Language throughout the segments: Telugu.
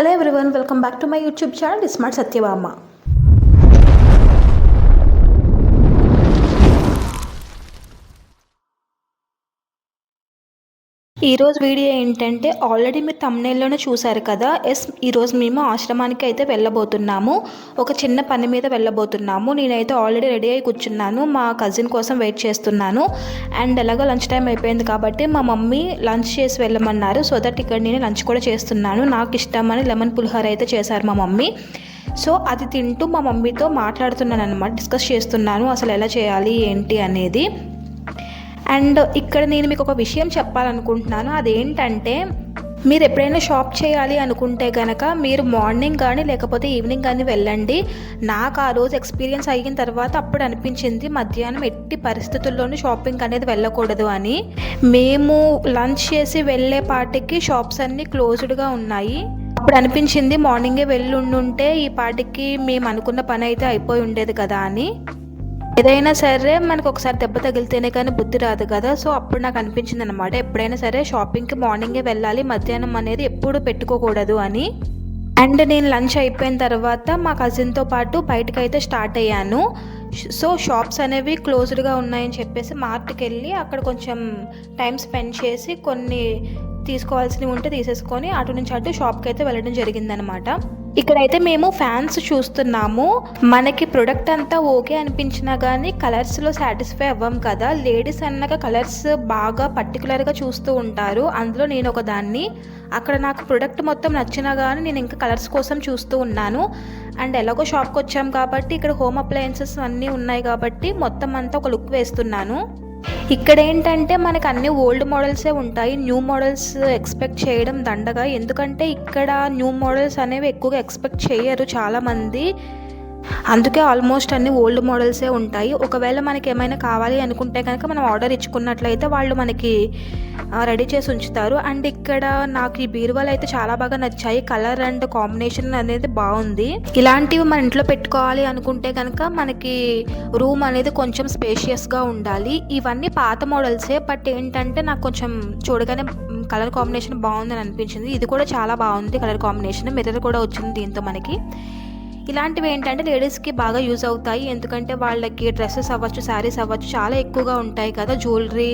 Hello everyone, welcome back to my YouTube channel Smart Satyabhama. ఈరోజు వీడియో ఏంటంటే ఆల్రెడీ మీరు తమ్నేల్లోనే చూశారు కదా ఎస్ ఈరోజు మేము ఆశ్రమానికి అయితే వెళ్ళబోతున్నాము ఒక చిన్న పని మీద వెళ్ళబోతున్నాము నేనైతే ఆల్రెడీ రెడీ అయి కూర్చున్నాను మా కజిన్ కోసం వెయిట్ చేస్తున్నాను అండ్ ఎలాగో లంచ్ టైం అయిపోయింది కాబట్టి మా మమ్మీ లంచ్ చేసి వెళ్ళమన్నారు సో దట్ ఇక్కడ నేను లంచ్ కూడా చేస్తున్నాను నాకు ఇష్టమని లెమన్ పులిహోర అయితే చేశారు మా మమ్మీ సో అది తింటూ మా మమ్మీతో మాట్లాడుతున్నాను అనమాట డిస్కస్ చేస్తున్నాను అసలు ఎలా చేయాలి ఏంటి అనేది అండ్ ఇక్కడ నేను మీకు ఒక విషయం చెప్పాలనుకుంటున్నాను అదేంటంటే మీరు ఎప్పుడైనా షాప్ చేయాలి అనుకుంటే కనుక మీరు మార్నింగ్ కానీ లేకపోతే ఈవినింగ్ కానీ వెళ్ళండి నాకు ఆ రోజు ఎక్స్పీరియన్స్ అయిన తర్వాత అప్పుడు అనిపించింది మధ్యాహ్నం ఎట్టి పరిస్థితుల్లోనూ షాపింగ్ అనేది వెళ్ళకూడదు అని మేము లంచ్ చేసి వెళ్ళే పాటికి షాప్స్ అన్నీ క్లోజ్డ్గా ఉన్నాయి అప్పుడు అనిపించింది మార్నింగే వెళ్ళి ఉండుంటే ఈ పాటికి మేము అనుకున్న పని అయితే అయిపోయి ఉండేది కదా అని ఏదైనా సరే మనకు ఒకసారి దెబ్బ తగిలితేనే కానీ బుద్ధి రాదు కదా సో అప్పుడు నాకు అనిపించింది అనమాట ఎప్పుడైనా సరే షాపింగ్కి మార్నింగే వెళ్ళాలి మధ్యాహ్నం అనేది ఎప్పుడు పెట్టుకోకూడదు అని అండ్ నేను లంచ్ అయిపోయిన తర్వాత మా కజిన్తో పాటు బయటకు అయితే స్టార్ట్ అయ్యాను సో షాప్స్ అనేవి క్లోజ్డ్గా ఉన్నాయని చెప్పేసి మార్ట్కి వెళ్ళి అక్కడ కొంచెం టైం స్పెండ్ చేసి కొన్ని తీసుకోవాల్సినవి ఉంటే తీసేసుకొని అటు నుంచి అటు షాప్కి అయితే వెళ్ళడం జరిగిందనమాట ఇక్కడైతే మేము ఫ్యాన్స్ చూస్తున్నాము మనకి ప్రొడక్ట్ అంతా ఓకే అనిపించినా కానీ కలర్స్లో సాటిస్ఫై అవ్వం కదా లేడీస్ అన్నాక కలర్స్ బాగా పర్టికులర్గా చూస్తూ ఉంటారు అందులో నేను ఒక దాన్ని అక్కడ నాకు ప్రొడక్ట్ మొత్తం నచ్చినా కానీ నేను ఇంకా కలర్స్ కోసం చూస్తూ ఉన్నాను అండ్ ఎలాగో షాప్కి వచ్చాం కాబట్టి ఇక్కడ హోమ్ అప్లయన్సెస్ అన్నీ ఉన్నాయి కాబట్టి మొత్తం అంతా ఒక లుక్ వేస్తున్నాను ఇక్కడ ఏంటంటే మనకు అన్ని ఓల్డ్ మోడల్సే ఉంటాయి న్యూ మోడల్స్ ఎక్స్పెక్ట్ చేయడం దండగా ఎందుకంటే ఇక్కడ న్యూ మోడల్స్ అనేవి ఎక్కువగా ఎక్స్పెక్ట్ చేయరు చాలామంది అందుకే ఆల్మోస్ట్ అన్ని ఓల్డ్ మోడల్సే ఉంటాయి ఒకవేళ మనకి ఏమైనా కావాలి అనుకుంటే కనుక మనం ఆర్డర్ ఇచ్చుకున్నట్లయితే వాళ్ళు మనకి రెడీ చేసి ఉంచుతారు అండ్ ఇక్కడ నాకు ఈ బీరువాలు అయితే చాలా బాగా నచ్చాయి కలర్ అండ్ కాంబినేషన్ అనేది బాగుంది ఇలాంటివి మన ఇంట్లో పెట్టుకోవాలి అనుకుంటే కనుక మనకి రూమ్ అనేది కొంచెం స్పేషియస్గా ఉండాలి ఇవన్నీ పాత మోడల్సే బట్ ఏంటంటే నాకు కొంచెం చూడగానే కలర్ కాంబినేషన్ బాగుందని అనిపించింది ఇది కూడా చాలా బాగుంది కలర్ కాంబినేషన్ మిర్రర్ కూడా వచ్చింది దీంతో మనకి ఇలాంటివి ఏంటంటే లేడీస్కి బాగా యూజ్ అవుతాయి ఎందుకంటే వాళ్ళకి డ్రెస్సెస్ అవ్వచ్చు శారీస్ అవ్వచ్చు చాలా ఎక్కువగా ఉంటాయి కదా జ్యువెలరీ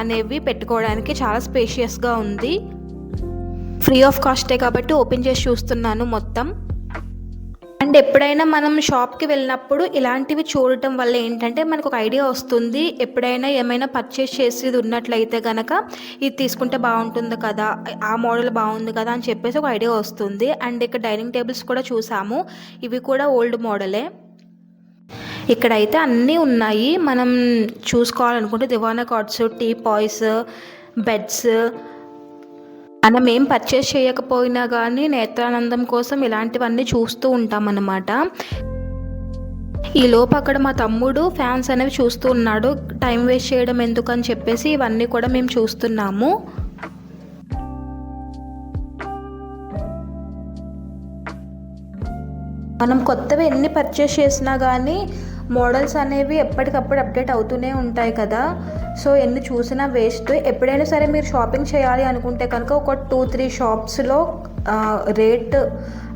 అనేవి పెట్టుకోవడానికి చాలా స్పేషియస్గా ఉంది ఫ్రీ ఆఫ్ కాస్టే కాబట్టి ఓపెన్ చేసి చూస్తున్నాను మొత్తం అండ్ ఎప్పుడైనా మనం షాప్కి వెళ్ళినప్పుడు ఇలాంటివి చూడటం వల్ల ఏంటంటే మనకు ఒక ఐడియా వస్తుంది ఎప్పుడైనా ఏమైనా పర్చేస్ చేసేది ఉన్నట్లయితే కనుక ఇది తీసుకుంటే బాగుంటుంది కదా ఆ మోడల్ బాగుంది కదా అని చెప్పేసి ఒక ఐడియా వస్తుంది అండ్ ఇక్కడ డైనింగ్ టేబుల్స్ కూడా చూసాము ఇవి కూడా ఓల్డ్ మోడలే ఇక్కడైతే అన్నీ ఉన్నాయి మనం చూసుకోవాలనుకుంటే దివానా కార్డ్స్ టీ పాయ్స్ బెడ్స్ మనం ఏం పర్చేస్ చేయకపోయినా కానీ నేత్రానందం కోసం ఇలాంటివన్నీ చూస్తూ అన్నమాట ఈ లోపు అక్కడ మా తమ్ముడు ఫ్యాన్స్ అనేవి చూస్తూ ఉన్నాడు టైం వేస్ట్ చేయడం ఎందుకని చెప్పేసి ఇవన్నీ కూడా మేము చూస్తున్నాము మనం కొత్తవి ఎన్ని పర్చేస్ చేసినా కానీ మోడల్స్ అనేవి ఎప్పటికప్పుడు అప్డేట్ అవుతూనే ఉంటాయి కదా సో ఎన్ని చూసినా వేస్ట్ ఎప్పుడైనా సరే మీరు షాపింగ్ చేయాలి అనుకుంటే కనుక ఒక టూ త్రీ షాప్స్లో రేట్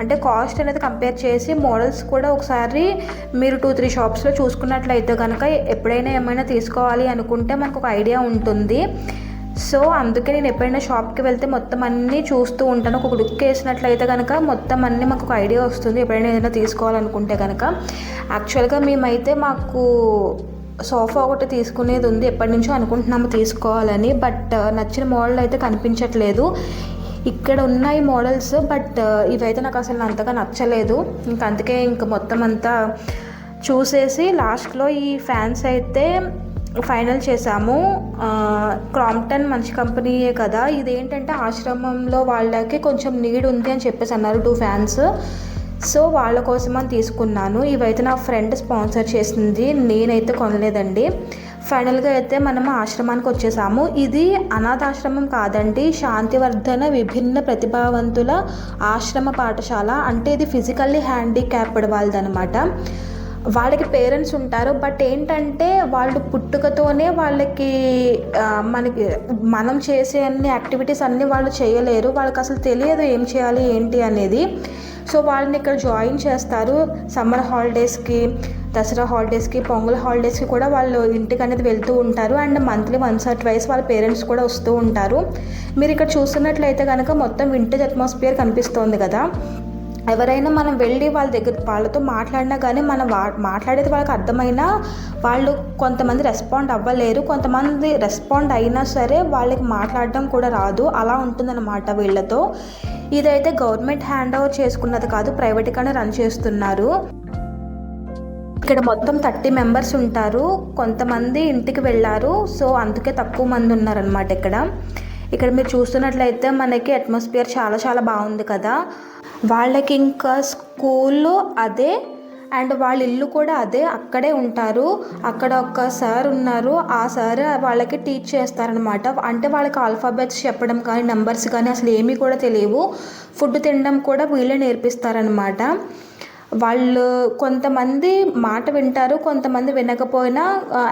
అంటే కాస్ట్ అనేది కంపేర్ చేసి మోడల్స్ కూడా ఒకసారి మీరు టూ త్రీ షాప్స్లో చూసుకున్నట్లయితే కనుక ఎప్పుడైనా ఏమైనా తీసుకోవాలి అనుకుంటే మనకు ఒక ఐడియా ఉంటుంది సో అందుకే నేను ఎప్పుడైనా షాప్కి వెళ్తే మొత్తం అన్నీ చూస్తూ ఉంటాను ఒక లుక్ వేసినట్లయితే కనుక మొత్తం అన్నీ మాకు ఒక ఐడియా వస్తుంది ఎప్పుడైనా ఏదైనా తీసుకోవాలనుకుంటే కనుక యాక్చువల్గా మేమైతే మాకు సోఫా ఒకటి తీసుకునేది ఉంది ఎప్పటి నుంచో అనుకుంటున్నాము తీసుకోవాలని బట్ నచ్చిన మోడల్ అయితే కనిపించట్లేదు ఇక్కడ ఉన్నాయి మోడల్స్ బట్ ఇవైతే నాకు అసలు అంతగా నచ్చలేదు ఇంక అందుకే ఇంక మొత్తం అంతా చూసేసి లాస్ట్లో ఈ ఫ్యాన్స్ అయితే ఫైనల్ చేసాము క్రాంప్టన్ మంచి కంపెనీయే కదా ఇదేంటంటే ఆశ్రమంలో వాళ్ళకి కొంచెం నీడ్ ఉంది అని చెప్పేసి అన్నారు టూ ఫ్యాన్స్ సో వాళ్ళ కోసం అని తీసుకున్నాను ఇవైతే నా ఫ్రెండ్ స్పాన్సర్ చేసింది నేనైతే కొనలేదండి ఫైనల్గా అయితే మనము ఆశ్రమానికి వచ్చేసాము ఇది అనాథాశ్రమం కాదండి శాంతివర్ధన విభిన్న ప్రతిభావంతుల ఆశ్రమ పాఠశాల అంటే ఇది ఫిజికల్లీ హ్యాండిక్యాప్డ్ అనమాట వాళ్ళకి పేరెంట్స్ ఉంటారు బట్ ఏంటంటే వాళ్ళు పుట్టుకతోనే వాళ్ళకి మనకి మనం చేసే అన్ని యాక్టివిటీస్ అన్నీ వాళ్ళు చేయలేరు వాళ్ళకి అసలు తెలియదు ఏం చేయాలి ఏంటి అనేది సో వాళ్ళని ఇక్కడ జాయిన్ చేస్తారు సమ్మర్ హాలిడేస్కి దసరా హాలిడేస్కి పొంగల్ హాలిడేస్కి కూడా వాళ్ళు ఇంటికి అనేది వెళ్తూ ఉంటారు and monthly once or twice వాళ్ళ పేరెంట్స్ కూడా వస్తూ ఉంటారు మీరు ఇక్కడ చూస్తున్నట్లయితే కనుక మొత్తం వింటేజ్ అట్మాస్ఫియర్ కనిపిస్తోంది కదా ఎవరైనా మనం వెళ్ళి వాళ్ళ దగ్గర వాళ్ళతో మాట్లాడినా కానీ మనం వా మాట్లాడేది వాళ్ళకి అర్థమైనా వాళ్ళు కొంతమంది రెస్పాండ్ అవ్వలేరు కొంతమంది రెస్పాండ్ అయినా సరే వాళ్ళకి మాట్లాడడం కూడా రాదు అలా ఉంటుందన్నమాట వీళ్ళతో ఇదైతే గవర్నమెంట్ హ్యాండ్ ఓవర్ చేసుకున్నది కాదు ప్రైవేట్గానే రన్ చేస్తున్నారు ఇక్కడ మొత్తం థర్టీ మెంబర్స్ ఉంటారు కొంతమంది ఇంటికి వెళ్ళారు సో అందుకే తక్కువ మంది ఉన్నారనమాట ఇక్కడ ఇక్కడ మీరు చూస్తున్నట్లయితే మనకి అట్మాస్ఫియర్ చాలా చాలా బాగుంది కదా వాళ్ళకి ఇంకా స్కూల్లో అదే అండ్ వాళ్ళ ఇల్లు కూడా అదే అక్కడే ఉంటారు అక్కడ ఒక సార్ ఉన్నారు ఆ సార్ వాళ్ళకి టీచ్ చేస్తారనమాట అంటే వాళ్ళకి ఆల్ఫాబెట్స్ చెప్పడం కానీ నెంబర్స్ కానీ అసలు ఏమీ కూడా తెలియవు ఫుడ్ తినడం కూడా వీళ్ళే నేర్పిస్తారనమాట వాళ్ళు కొంతమంది మాట వింటారు కొంతమంది వినకపోయినా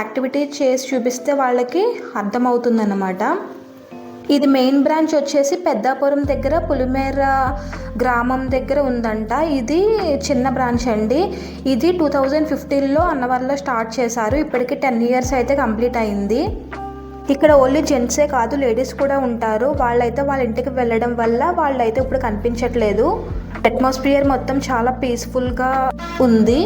యాక్టివిటీ చేసి చూపిస్తే వాళ్ళకి అర్థమవుతుందన్నమాట ఇది మెయిన్ బ్రాంచ్ వచ్చేసి పెద్దాపురం దగ్గర పులిమేర గ్రామం దగ్గర ఉందంట ఇది చిన్న బ్రాంచ్ అండి ఇది టూ థౌజండ్ ఫిఫ్టీన్లో అన్నవరలో స్టార్ట్ చేశారు ఇప్పటికి టెన్ ఇయర్స్ అయితే కంప్లీట్ అయింది ఇక్కడ ఓన్లీ జెంట్సే కాదు లేడీస్ కూడా ఉంటారు వాళ్ళైతే వాళ్ళ ఇంటికి వెళ్ళడం వల్ల వాళ్ళైతే ఇప్పుడు కనిపించట్లేదు అట్మాస్ఫియర్ మొత్తం చాలా పీస్ఫుల్గా ఉంది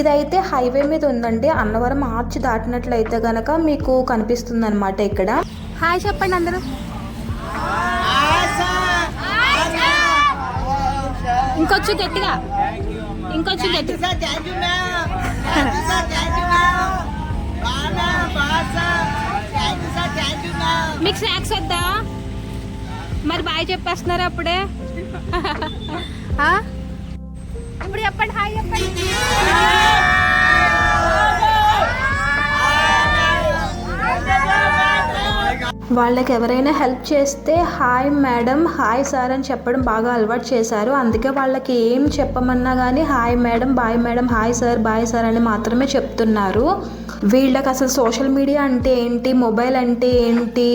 ఇదైతే హైవే మీద ఉందండి అన్నవరం ఆర్చ్ దాటినట్లయితే గనక మీకు కనిపిస్తుంది అనమాట ఇక్కడ హాయ్ చెప్పండి అందరూ ఇంకొచ్చు గట్టిగా ఇంకొచ్చు గట్టి మీకు స్నాక్స్ వద్దా మరి బాయ్ చెప్పేస్తున్నారు అప్పుడే ఇప్పుడు చెప్పండి హాయ్ చెప్పండి వాళ్ళకి ఎవరైనా హెల్ప్ చేస్తే హాయ్ మేడం హాయ్ సార్ అని చెప్పడం బాగా అలవాటు చేశారు అందుకే వాళ్ళకి ఏం చెప్పమన్నా కానీ hi madam bye madam hi sir bye sir అని మాత్రమే చెప్తున్నారు వీళ్ళకి అసలు సోషల్ మీడియా అంటే ఏంటి మొబైల్ అంటే ఏంటి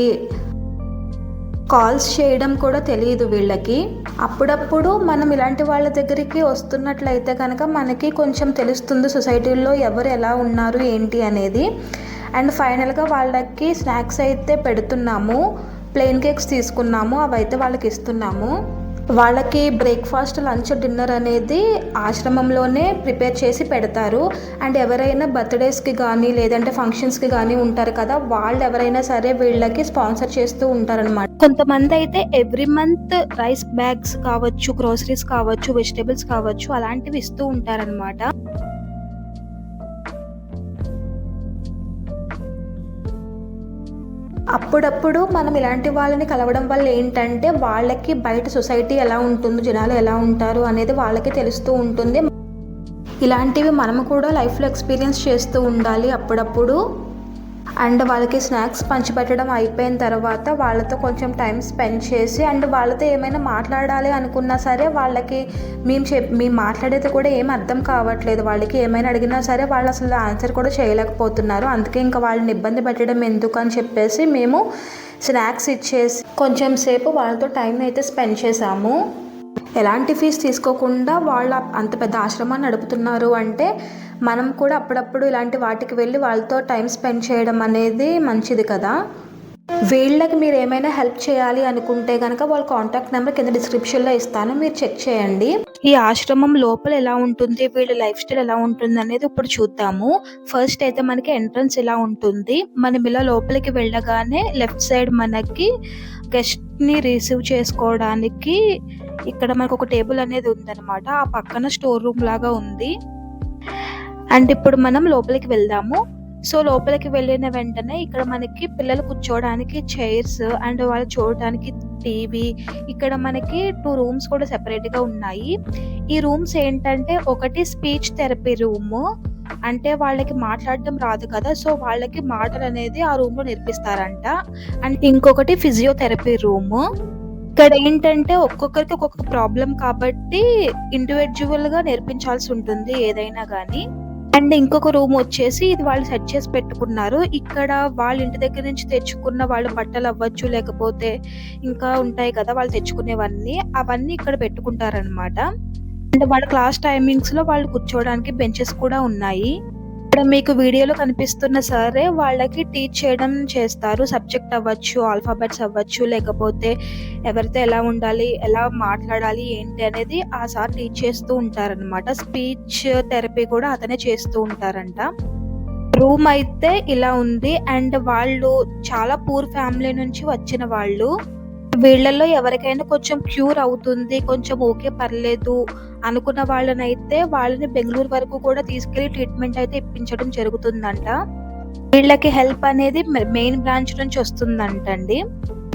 కాల్స్ చేయడం కూడా తెలియదు వీళ్ళకి అప్పుడప్పుడు మనం ఇలాంటి వాళ్ళ దగ్గరికి వస్తున్నట్లయితే కనుక మనకి కొంచెం తెలుస్తుంది సొసైటీలో ఎవరు ఎలా ఉన్నారు ఏంటి అనేది అండ్ ఫైనల్గా వాళ్ళకి స్నాక్స్ అయితే పెడుతున్నాము ప్లెయిన్ కేక్స్ తీసుకున్నాము అవైతే వాళ్ళకి ఇస్తున్నాము వాళ్ళకి బ్రేక్ఫాస్ట్ లంచ్ డిన్నర్ అనేది ఆశ్రమంలోనే ప్రిపేర్ చేసి పెడతారు అండ్ ఎవరైనా బర్త్డేస్కి కానీ లేదంటే ఫంక్షన్స్కి కానీ ఉంటారు కదా వాళ్ళు ఎవరైనా సరే వీళ్ళకి స్పాన్సర్ చేస్తూ ఉంటారనమాట కొంతమంది అయితే ఎవ్రీ మంత్ రైస్ బ్యాగ్స్ కావచ్చు గ్రోసరీస్ కావచ్చు వెజిటేబుల్స్ కావచ్చు అలాంటివి ఇస్తూ ఉంటారనమాట అప్పుడప్పుడు మనం ఇలాంటి వాళ్ళని కలవడం వల్ల ఏంటంటే వాళ్ళకి బయట సొసైటీ ఎలా ఉంటుంది జనాలు ఎలా ఉంటారు అనేది వాళ్ళకి తెలుస్తూ ఉంటుంది ఇలాంటివి మనం కూడా లైఫ్లో ఎక్స్పీరియన్స్ చేస్తూ ఉండాలి అప్పుడప్పుడు అండ్ వాళ్ళకి స్నాక్స్ పంచిపెట్టడం అయిపోయిన తర్వాత వాళ్ళతో కొంచెం టైం స్పెండ్ చేసి అండ్ వాళ్ళతో ఏమైనా మాట్లాడాలి అనుకున్నా సరే వాళ్ళకి మేము చెప్ మేము మాట్లాడేది కూడా ఏం అర్థం కావట్లేదు వాళ్ళకి ఏమైనా అడిగినా సరే వాళ్ళు అసలు ఆన్సర్ కూడా చేయలేకపోతున్నారు అందుకే ఇంకా వాళ్ళని ఇబ్బంది పెట్టడం ఎందుకు అని చెప్పేసి మేము స్నాక్స్ ఇచ్చేసి కొంచెం సేపు వాళ్ళతో టైం అయితే స్పెండ్ చేసాము ఎలాంటి ఫీజు తీసుకోకుండా వాళ్ళ అంత పెద్ద ఆశ్రమాన్ని నడుపుతున్నారు అంటే మనం కూడా అప్పుడప్పుడు ఇలాంటి వాటికి వెళ్ళి వాళ్ళతో టైం స్పెండ్ చేయడం అనేది మంచిది కదా వీళ్ళకి మీరు ఏమైనా హెల్ప్ చేయాలి అనుకుంటే కనుక వాళ్ళ కాంటాక్ట్ నెంబర్ కింద డిస్క్రిప్షన్లో ఇస్తాను మీరు చెక్ చేయండి ఈ ఆశ్రమం లోపల ఎలా ఉంటుంది వీళ్ళ లైఫ్ స్టైల్ ఎలా ఉంటుంది అనేది ఇప్పుడు చూద్దాము ఫస్ట్ అయితే మనకి ఎంట్రన్స్ ఇలా ఉంటుంది మనం ఇలా లోపలికి వెళ్ళగానే లెఫ్ట్ సైడ్ మనకి గెస్ట్ని రిసీవ్ చేసుకోవడానికి ఇక్కడ మనకు ఒక టేబుల్ అనేది ఉందన్నమాట ఆ పక్కన స్టోర్ రూమ్ లాగా ఉంది అండ్ ఇప్పుడు మనం లోపలికి వెళ్దాము సో లోపలికి వెళ్ళిన వెంటనే ఇక్కడ మనకి పిల్లలు కూర్చోవడానికి చైర్స్ అండ్ వాళ్ళు చూడడానికి టీవీ ఇక్కడ మనకి టూ రూమ్స్ కూడా సెపరేట్ గా ఉన్నాయి ఈ రూమ్స్ ఏంటంటే ఒకటి స్పీచ్ థెరపీ రూమ్ అంటే వాళ్ళకి మాట్లాడడం రాదు కదా సో వాళ్ళకి మాటలు అనేది ఆ రూమ్లో నేర్పిస్తారంట అండ్ ఇంకొకటి ఫిజియోథెరపీ రూమ్ ఇక్కడ ఏంటంటే ఒక్కొక్కరికి ఒక్కొక్క ప్రాబ్లం కాబట్టి గా నేర్పించాల్సి ఉంటుంది ఏదైనా కానీ అండ్ ఇంకొక రూమ్ వచ్చేసి ఇది వాళ్ళు సెట్ చేసి పెట్టుకున్నారు ఇక్కడ వాళ్ళ ఇంటి దగ్గర నుంచి తెచ్చుకున్న వాళ్ళు బట్టలు అవ్వచ్చు లేకపోతే ఇంకా ఉంటాయి కదా వాళ్ళు తెచ్చుకునేవన్నీ అవన్నీ ఇక్కడ పెట్టుకుంటారనమాట అండ్ వాళ్ళ క్లాస్ టైమింగ్స్ లో వాళ్ళు కూర్చోవడానికి బెంచెస్ కూడా ఉన్నాయి ఇక్కడ మీకు వీడియోలో కనిపిస్తున్న సరే వాళ్ళకి టీచ్ చేయడం చేస్తారు సబ్జెక్ట్ అవ్వచ్చు ఆల్ఫాబెట్స్ అవ్వచ్చు లేకపోతే ఎవరితో ఎలా ఉండాలి ఎలా మాట్లాడాలి ఏంటి అనేది ఆ సార్ టీచ్ చేస్తూ ఉంటారనమాట స్పీచ్ థెరపీ కూడా అతనే చేస్తూ ఉంటారంట రూమ్ అయితే ఇలా ఉంది అండ్ వాళ్ళు చాలా పూర్ ఫ్యామిలీ నుంచి వచ్చిన వాళ్ళు వీళ్ళల్లో ఎవరికైనా కొంచెం క్యూర్ అవుతుంది కొంచెం ఓకే పర్లేదు అనుకున్న వాళ్ళనైతే వాళ్ళని బెంగళూరు వరకు కూడా తీసుకెళ్లి ట్రీట్మెంట్ అయితే ఇప్పించడం జరుగుతుందంట వీళ్ళకి హెల్ప్ అనేది మెయిన్ బ్రాంచ్ నుంచి వస్తుందంట అండి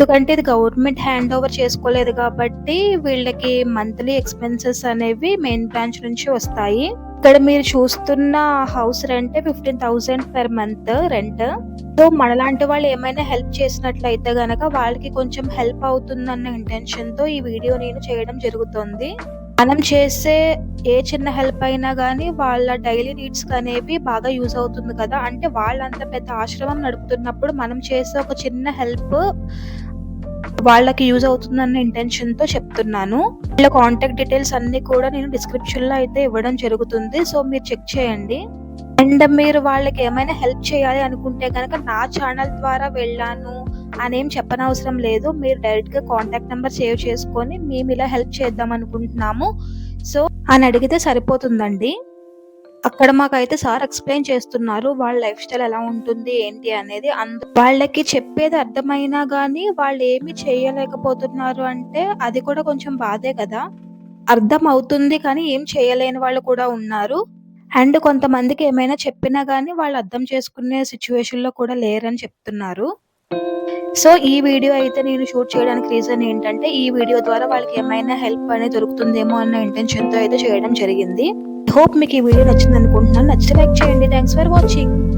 ఎందుకంటే ఇది గవర్నమెంట్ హ్యాండ్ ఓవర్ చేసుకోలేదు కాబట్టి వీళ్ళకి మంత్లీ ఎక్స్పెన్సెస్ అనేవి మెయిన్ బ్రాంచ్ నుంచి వస్తాయి ఇక్కడ మీరు చూస్తున్న house rent fifteen thousand per month rent so మనలాంటి వాళ్ళు ఏమైనా హెల్ప్ చేసినట్లయితే గనక వాళ్ళకి కొంచెం హెల్ప్ అవుతుంది అన్న ఇంటెన్షన్ తో ఈ వీడియో నేను చేయడం జరుగుతుంది మనం చేసే ఏ చిన్న హెల్ప్ అయినా కానీ వాళ్ళ డైలీ నీడ్స్ అనేవి బాగా యూజ్ అవుతుంది కదా అంటే వాళ్ళంత పెద్ద ఆశ్రమం నడుపుతున్నప్పుడు మనం చేసే ఒక చిన్న హెల్ప్ వాళ్ళకి యూజ్ అవుతుందన్న ఇంటెన్షన్తో చెప్తున్నాను వీళ్ళ కాంటాక్ట్ డీటెయిల్స్ అన్నీ కూడా నేను డిస్క్రిప్షన్లో అయితే ఇవ్వడం జరుగుతుంది సో మీరు చెక్ చేయండి అండ్ మీరు వాళ్ళకి ఏమైనా హెల్ప్ చేయాలి అనుకుంటే కనుక నా ఛానల్ ద్వారా వెళ్ళాను ఏం చెప్పనవసరం లేదు మీరు డైరెక్ట్గా కాంటాక్ట్ నెంబర్ సేవ్ చేసుకొని మేము ఇలా హెల్ప్ చేద్దాం అనుకుంటున్నాము సో అని అడిగితే సరిపోతుందండి అక్కడ మాకైతే సార్ ఎక్స్ప్లెయిన్ చేస్తున్నారు వాళ్ళ లైఫ్ స్టైల్ ఎలా ఉంటుంది ఏంటి అనేది అంద వాళ్ళకి చెప్పేది అర్థమైనా కానీ వాళ్ళు ఏమి చేయలేకపోతున్నారు అంటే అది కూడా కొంచెం బాధే కదా అర్థం అవుతుంది కానీ ఏం చేయలేని వాళ్ళు కూడా ఉన్నారు అండ్ కొంతమందికి ఏమైనా చెప్పినా కానీ వాళ్ళు అర్థం చేసుకునే సిచ్యువేషన్లో కూడా లేరని చెప్తున్నారు సో ఈ వీడియో అయితే నేను షూట్ చేయడానికి రీజన్ ఏంటంటే ఈ వీడియో ద్వారా వాళ్ళకి ఏమైనా హెల్ప్ అనేది దొరుకుతుందేమో అన్న ఇంటెన్షన్తో అయితే చేయడం జరిగింది హోప్ మీకు ఈ వీడియో నచ్చింది అనుకుంటున్నాను నచ్చితే లైక్ చేయండి థ్యాంక్స్ ఫర్ వాచింగ్